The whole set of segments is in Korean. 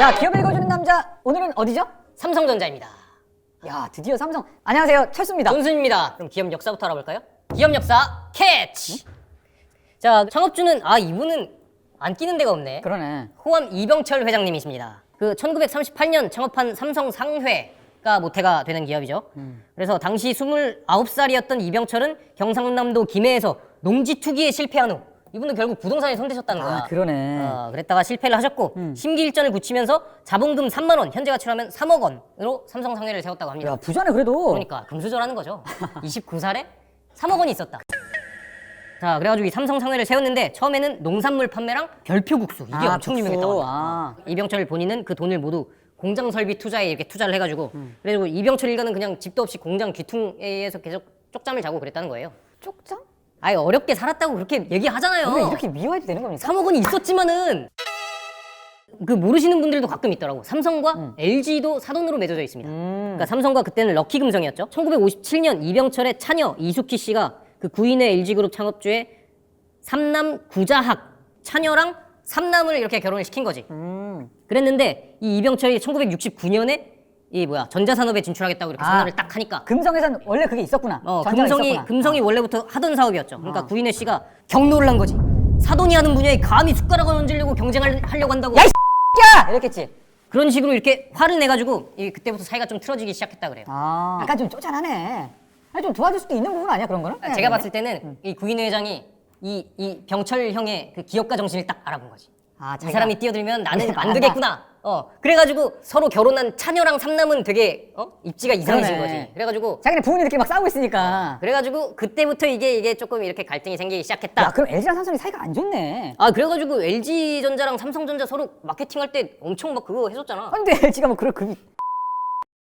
자, 기업 읽어주는 남자 오늘은 어디죠? 삼성전자입니다. 야, 드디어 삼성. 안녕하세요, 철수입니다. 존순입니다. 그럼 기업 역사부터 알아볼까요? 기업 역사 캐치. 자 창업주는 아 이분은 안 끼는 데가 없네. 그러네. 호암 이병철 회장님이십니다. 그 1938년 창업한 삼성 상회가 모태가 되는 기업이죠. 그래서 당시 29살이었던 이병철은 경상남도 김해에서 농지 투기에 실패한 후 이분도 결국 부동산에 손대셨다는 거야. 아, 그러네. 어, 그랬다가 실패를 하셨고 심기일전을 붙이면서 자본금 3만 원, 현재 가치로 하면 3억 원으로 삼성 상회를 세웠다고 합니다. 야, 부자네 그래도. 그러니까 금수저라는 거죠. 29살에 3억 원이 있었다. 자, 그래가지고 이 삼성 상회를 세웠는데 처음에는 농산물 판매랑 별표국수 이게 아, 엄청 국수. 유명했다고 합니다. 아. 이병철 본인은 그 돈을 모두 공장 설비 투자에 이렇게 투자를 해가지고 그래가지고 이병철 일가는 그냥 집도 없이 공장 귀퉁에 의해서 계속 쪽잠을 자고 그랬다는 거예요. 쪽장? 아예 어렵게 살았다고 그렇게 얘기하잖아요. 왜 이렇게 미워해도 되는 겁니까? 3억 원이 있었지만은 그 모르시는 분들도 가끔 있더라고. 삼성과 LG도 사돈으로 맺어져 있습니다. 그러니까 삼성과 그때는 럭키 금성이었죠. 1957년 이병철의 차녀 이수키 씨가 그 구인의 LG그룹 창업주의 삼남 구자학 차녀랑 삼남을 이렇게 결혼을 시킨 거지. 음. 그랬는데 이 이병철이 1969년에 이 뭐야 전자산업에 진출하겠다고 이렇게 아. 선언을 딱 하니까 금성에선 원래 그게 있었구나. 어, 전자가 금성이 있었구나. 금성이 어. 원래부터 하던 사업이었죠. 그러니까 구인혜 씨가 경로를 한 거지. 사돈이 하는 분야에 감히 숟가락을 얹으려고 경쟁을 하려고 한다고. 야, 이 야! 이랬겠지. 그런 식으로 이렇게 화를 내가지고 이 그때부터 사이가 좀 틀어지기 시작했다 그래요. 아, 약간 좀 쪼잔하네. 아니, 좀 도와줄 수도 있는 부분 아니야, 그런 거는? 제가 봤을 때는 이 구인혜 회장이 이, 이 병철 형의 그 기업가 정신을 딱 알아본 거지. 아, 이 자기가- 사람이 뛰어들면 나는 알아. 만들겠구나. 어 그래가지고 서로 결혼한 차녀랑 삼남은 되게 어 입지가 이상해진 그러네. 거지. 그래가지고 자기네 부모님들끼리 막 싸우고 있으니까. 그래가지고 그때부터 이게 이게 조금 이렇게 갈등이 생기기 시작했다. 야, 그럼 LG랑 삼성이 사이가 안 좋네. 아 그래가지고 LG전자랑 삼성전자 서로 마케팅할 때 엄청 막 그거 해줬잖아. 아, 근데 LG가 뭐 그럴 급이.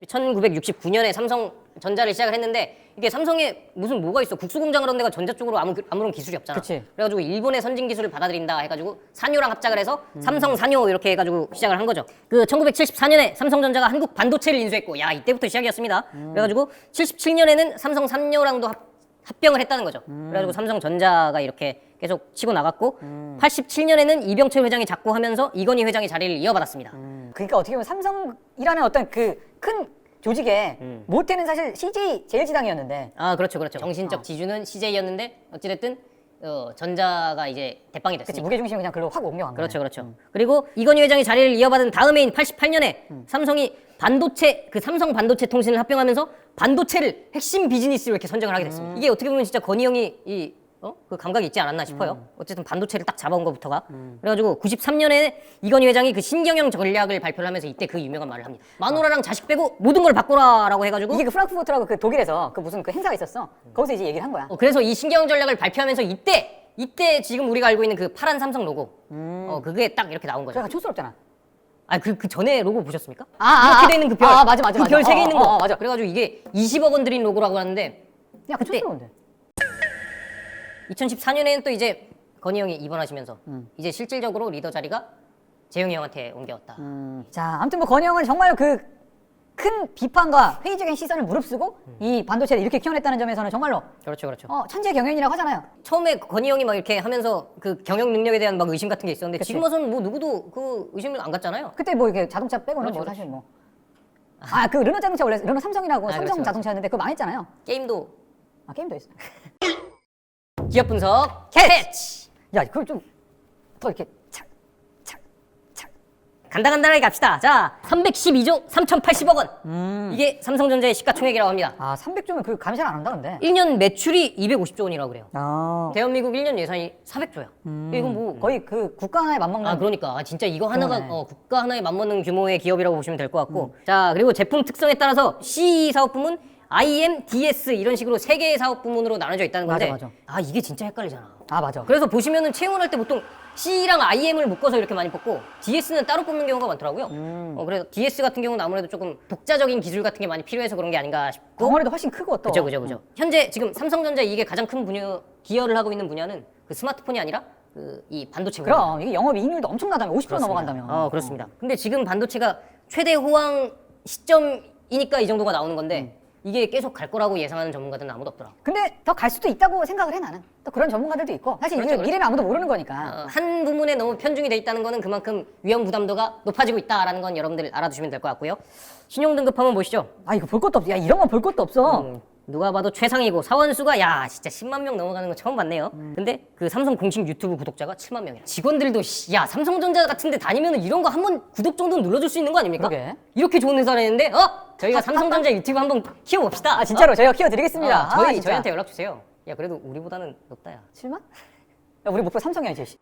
1969년에 삼성전자를 시작을 했는데 이게 삼성에 무슨 뭐가 있어 국수 공장을 한 데가 전자 쪽으로 아무 아무런 기술이 없잖아. 그치. 그래가지고 일본의 선진 기술을 받아들인다 해가지고 산요랑 합작을 해서 삼성 산요 이렇게 해가지고 시작을 한 거죠. 그 1974년에 삼성전자가 한국 반도체를 인수했고 야 이때부터 시작이었습니다. 그래가지고 77년에는 삼성 산요랑도 합, 합병을 했다는 거죠. 그래가지고 삼성전자가 이렇게 계속 치고 나갔고 87년에는 이병철 회장이 잡고 하면서 이건희 회장이 자리를 이어받았습니다. 그러니까 어떻게 보면 삼성이라는 어떤 그 큰 조직에 모태는 사실 CJ 제일지당이었는데. 아 그렇죠 그렇죠. 정신적 지주는 CJ였는데 어찌됐든 어, 전자가 이제 대빵이 그치 됐으니까. 무게 중심을 그냥 글로 확 옮겨간 거네. 그렇죠 그렇죠. 그리고 이건희 회장이 자리를 이어받은 다음 해인 88년에 삼성이 반도체 그 삼성 반도체 통신을 합병하면서 반도체를 핵심 비즈니스로 이렇게 선정을 하게 됐습니다. 이게 어떻게 보면 진짜 건희 형이 이 어? 그 감각이 있지 않았나 싶어요. 어쨌든 반도체를 딱 잡아온 것부터가. 그래가지고 93년에 이건희 회장이 그 신경영 전략을 발표를 하면서 이때 그 유명한 말을 합니다. 마누라랑 자식 빼고 모든 걸 바꿔라라고 해가지고 이게 그 프랑크푸르트라고 그 독일에서 그 무슨 그 행사가 있었어. 거기서 이제 얘기를 한 거야. 어, 그래서 이 신경 전략을 발표하면서 이때 이때 지금 우리가 알고 있는 그 파란 삼성 로고 어 그게 딱 이렇게 나온 거죠. 그러니까 촌스럽잖아. 아그 그 전에 로고 보셨습니까? 아, 아, 이렇게 아. 돼 있는 그 별. 아, 맞아, 맞아, 그별 맞아. 세개 어, 있는 어, 거. 어, 맞아. 그래가지고 이게 20억 원 들인 로고라고 하는데 야, 그 그때- 촌스러운데. 2014년에는 또 이제 건희 형이 입원하시면서 이제 실질적으로 리더 자리가 재용이 형한테 옮겨왔다. 자, 아무튼 뭐 건희 형은 정말 그 큰 비판과 회의적인 시선을 무릅쓰고 이 반도체를 이렇게 키워냈다는 점에서는 정말로 그렇죠, 그렇죠. 어, 천재 경영이라고 하잖아요. 처음에 건희 형이 막 이렇게 하면서 그 경영 능력에 대한 막 의심 같은 게 있었는데 그치. 지금 와서는 뭐 누구도 그 의심을 안 갖잖아요. 그때 뭐 이렇게 자동차 빼고는 뭐 그렇지. 사실 뭐. 아, 그 르노 자동차 원래 르노 삼성이라고 아, 삼성 그렇죠, 자동차였는데 그거 망했잖아요. 게임도 아, 게임도 있어. 기업 분석 캐치. 야, 그걸 좀 더 이렇게 착, 착, 착. 간단간단하게 갑시다. 자, 312조 3,080억 원. 음. 이게 삼성전자의 시가총액이라고 합니다. 아, 300조면 그잘안 온다 근데. 1년 매출이 250조 원이라고 그래요. 아. 대한민국 1년 예산이 400조야. 이건 뭐 거의 그 국가 하나에 맞먹는 아 그러니까 아, 진짜 이거 하나가 그러네. 어, 국가 하나에 맞먹는 규모의 기업이라고 보시면 될 것 같고 자 그리고 제품 특성에 따라서 CE 사업 부문, IM, DS 이런 식으로 세 개의 사업 부문으로 나눠져 있다는 건데 맞아, 맞아. 아 이게 진짜 헷갈리잖아. 아, 맞아. 그래서 보시면은 채용을 할때 보통 C랑 IM을 묶어서 이렇게 많이 뽑고 DS는 따로 뽑는 경우가 많더라고요. 음. 어, 그래서 DS 같은 경우는 아무래도 조금 독자적인 기술 같은 게 많이 필요해서 그런 게 아닌가 싶고. 덩어리도 훨씬 크고 또. 그죠, 그죠, 그죠. 현재 지금 삼성전자 이게 가장 큰 분야 기여를 하고 있는 분야는 그 스마트폰이 아니라 그 이 반도체 분야. 그럼 이게 영업 이익률도 엄청나다며 50% 넘어간다며. 어, 그렇습니다. 근데 지금 반도체가 최대 호황 시점이니까 이 정도가 나오는 건데 이게 계속 갈 거라고 예상하는 전문가들은 아무도 없더라. 근데 더 갈 수도 있다고 생각을 해 나는. 또 그런 전문가들도 있고. 사실 그렇죠, 이게 그렇죠. 미래는 아무도 모르는 거니까. 어, 한 부문에 너무 편중이 돼 있다는 거는 그만큼 위험 부담도가 높아지고 있다라는 건 여러분들 알아두시면 될 것 같고요. 신용 등급 한번 보시죠. 아 이거 볼 것도 없어. 야 이런 건 볼 것도 없어. 음, 누가 봐도 최상이고 사원수가 야 진짜 10만 명 넘어가는 거 처음 봤네요. 근데 그 삼성 공식 유튜브 구독자가 7만 명이야. 직원들도 씨, 야 삼성전자 같은데 다니면 이런 거 한 번 구독 정도는 눌러줄 수 있는 거 아닙니까? 그러게. 이렇게 좋은 회사라는데 어 저희가 삼성전자 유튜브 한번 키워봅시다. 아 진짜로 저희가 어, 키워드리겠습니다. 어, 저희 아, 진짜. 저희한테 연락 주세요. 야 그래도 우리보다는 높다야. 7만? 야 우리 목표 삼성이야지. 씨.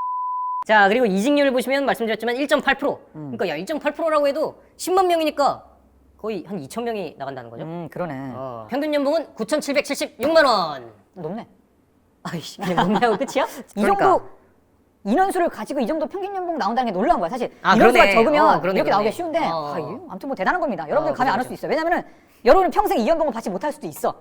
자 그리고 이직률을 보시면 말씀드렸지만 1.8%. 그러니까 야 1.8%라고 해도 10만 명이니까 거의 한 2천 명이 나간다는 거죠. 음 그러네. 어, 평균 연봉은 9,776만 원. 높네. 아이씨, 그게 못내고 끝이야? 이 그러니까. 정도 인원수를 가지고 이 정도 평균 연봉 나온다는 게 놀라운 거야 사실 아, 인원수가 그러네. 적으면 어, 그러네, 이렇게 나오기. 쉬운데 어. 아, 이거 아무튼 뭐 대단한 겁니다 여러분들 어, 감이 안 올 그렇죠. 수 있어요 왜냐면은 여러분은 평생 이 연봉을 받지 못할 수도 있어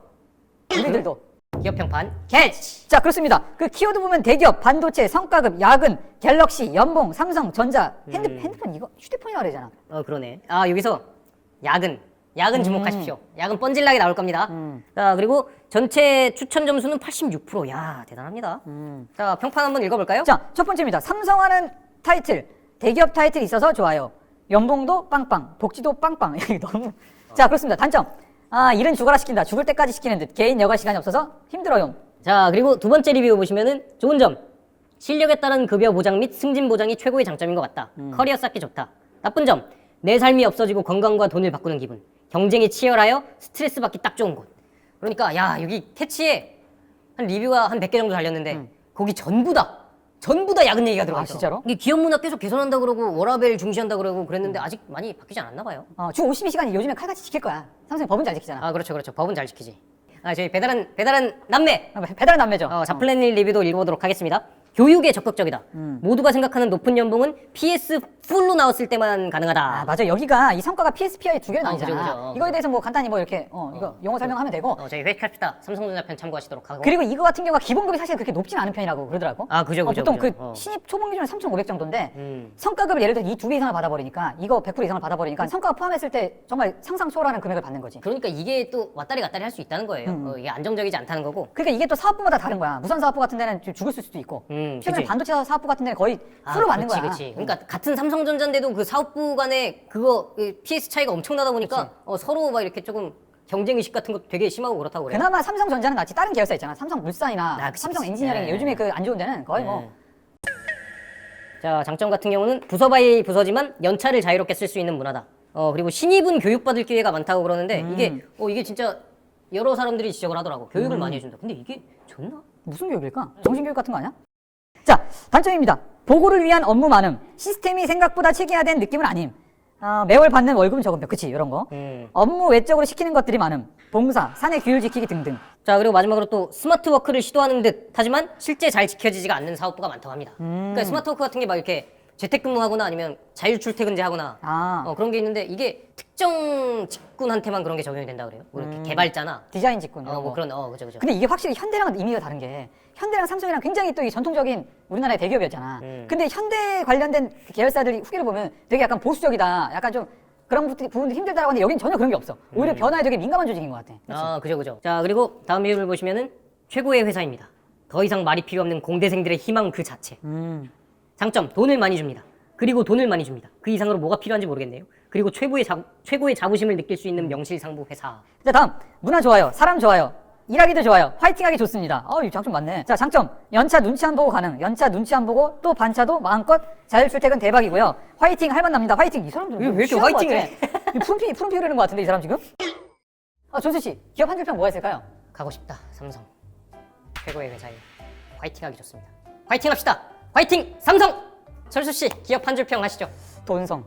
우리들도 기업 평판 캐치. 자 그렇습니다 그 키워드 보면 대기업 반도체 성과급 야근 갤럭시 연봉 삼성 전자 핸드, 음. 핸드폰 이거 휴대폰이라 그러잖아 어 그러네. 아 여기서 야근. 야근 주목하십시오. 야근 뻔질나게 나올 겁니다. 음. 자 그리고 전체 추천 점수는 86%. 야 대단합니다. 자 평판 한번 읽어볼까요? 자 첫 번째입니다. 삼성하는 타이틀 대기업 타이틀이 있어서 좋아요. 연봉도 빵빵 복지도 빵빵. 이게 너무. 자 그렇습니다. 단점. 아 일은 죽어라 시킨다. 죽을 때까지 시키는 듯. 개인 여가 시간이 없어서 힘들어요. 자 그리고 두 번째 리뷰 보시면은 좋은 점. 실력에 따른 급여 보장 및 승진 보장이 최고의 장점인 것 같다. 커리어 쌓기 좋다. 나쁜 점 내 삶이 없어지고 건강과 돈을 바꾸는 기분. 경쟁이 치열하여 스트레스 받기 딱 좋은 곳. 그러니까 야 여기 캐치에 한 리뷰가 한 100개 정도 달렸는데 거기 전부 다 전부 다 야근 얘기가 들어가 아, 있어. 진짜로? 이게 기업 문화 계속 개선한다 그러고 워라벨 중시한다 그러고 그랬는데 아직 많이 바뀌지 않았나 봐요. 어, 주 52시간이 요즘에 칼같이 지킬 거야. 삼성이 법은 잘 지키잖아. 아 그렇죠 그렇죠. 법은 잘 지키지. 아 저희 배달은 배달은 남매! 아, 배달은 남매죠. 어, 자플랜 리뷰도 읽어보도록 하겠습니다. 교육에 적극적이다. 모두가 생각하는 높은 연봉은 PS 풀로 나왔을 때만 가능하다. 아 맞아 여기가 이 성과가 PSPI 두 개로 어, 나뉘잖아 그죠, 그죠. 이거에 대해서 뭐 간단히 뭐 이렇게 어, 이거 영어 설명하면 되고 어, 저희 회식합시다. 삼성전자 편 참고하시도록 하고. 그리고 이거 같은 경우가 기본급이 사실 그렇게 높진 않은 편이라고 그러더라고 아, 그죠, 어, 그죠, 보통 그죠. 그 어. 신입 초봉 기준은 3,500 정도인데 음. 성과급을 예를 들어 이두배 이상을 받아버리니까 이거 100% 이상을 받아버리니까 성과가 포함했을 때 정말 상상 초월하는 금액을 받는 거지 그러니까 이게 또 왔다리 갔다리 할 수 있다는 거예요. 음. 어, 이게 안정적이지 않다는 거고. 그러니까 이게 또 사업부마다 다른 거야 무선 사업부 같은 데는 좀 죽을 수도 있고 음, 최근에 그치. 반도체 사업부 같은 데는 거의 아, 풀로 받는 그치, 거야 그치. 그러니까 같은 삼성 전자인데도 그 사업부 간에 그거 그 PS 차이가 엄청나다 보니까 어, 서로 막 이렇게 조금 경쟁 의식 같은 것도 되게 심하고 그렇다고 그래요. 그나마 삼성전자는 낫지 다른 계열사 있잖아 삼성물산이나 아, 그치, 삼성 그치. 엔지니어링 네. 요즘에 그 안 좋은 데는 거의 뭐 네. 자 장점 같은 경우는 부서 바이 부서지만 연차를 자유롭게 쓸 수 있는 문화다. 어 그리고 신입은 교육받을 기회가 많다고 그러는데 음. 이게 어 이게 진짜 여러 사람들이 지적을 하더라고. 교육을 많이 해준다. 근데 이게 좋나? 무슨 교육일까? 정신교육 같은 거 아니야? 자, 단점입니다. 보고를 위한 업무 많음. 시스템이 생각보다 체계화된 느낌은 아님. 어, 매월 받는 월급은 적은데, 그치, 이런 거. 음. 업무 외적으로 시키는 것들이 많음. 봉사, 사내 규율 지키기 등등. 자 그리고 마지막으로 또 스마트 워크를 시도하는 듯 하지만 실제 잘 지켜지지가 않는 사업부가 많다고 합니다. 그러니까 스마트 워크 같은 게 막 이렇게 재택근무하거나 아니면 자율출퇴근제 하거나 아, 어, 그런 게 있는데 이게 특정 직군한테만 그런 게 적용이 된다 그래요. 뭐 이렇게 개발자나 디자인 직군. 어, 이런 뭐 거. 그런 어 그죠 그죠. 근데 이게 확실히 현대랑은 의미가 다른 게, 현대랑 삼성이랑 굉장히 또 이 전통적인 우리나라의 대기업이었잖아. 음. 근데 현대 관련된 그 계열사들이 후기를 보면 되게 약간 보수적이다. 약간 좀 그런 부분들이 부분들이 힘들다라고 하는데 여긴 전혀 그런 게 없어. 음. 오히려 변화에 되게 민감한 조직인 것 같아. 아, 그죠, 그죠. 자, 그리고 다음 비율을 보시면은 최고의 회사입니다. 더 이상 말이 필요 없는 공대생들의 희망 그 자체. 음. 장점, 돈을 많이 줍니다. 그리고 돈을 많이 줍니다. 그 이상으로 뭐가 필요한지 모르겠네요. 그리고 최고의 자, 최고의 자부심을 느낄 수 있는 명실상부 회사. 자 다음 문화 좋아요 사람 좋아요 일하기도 좋아요 화이팅하기 좋습니다 어이 장점 많네 자 장점 연차 눈치 안 보고 가능 연차 눈치 안 보고 또 반차도 마음껏 자율출퇴근 대박이고요 화이팅 할만 납니다 화이팅 이 사람들 왜- 왜 이렇게 화이팅을 푸른피 푸른피 흐르는 것 같은데 이 사람 지금 아 조수 씨 기업 한 줄평 뭐가 있을까요 가고 싶다, 삼성. 최고의 회사에 화이팅하기 좋습니다. 화이팅 합시다. 화이팅 삼성. 철수 씨, 기업 한 줄 평 하시죠. 돈성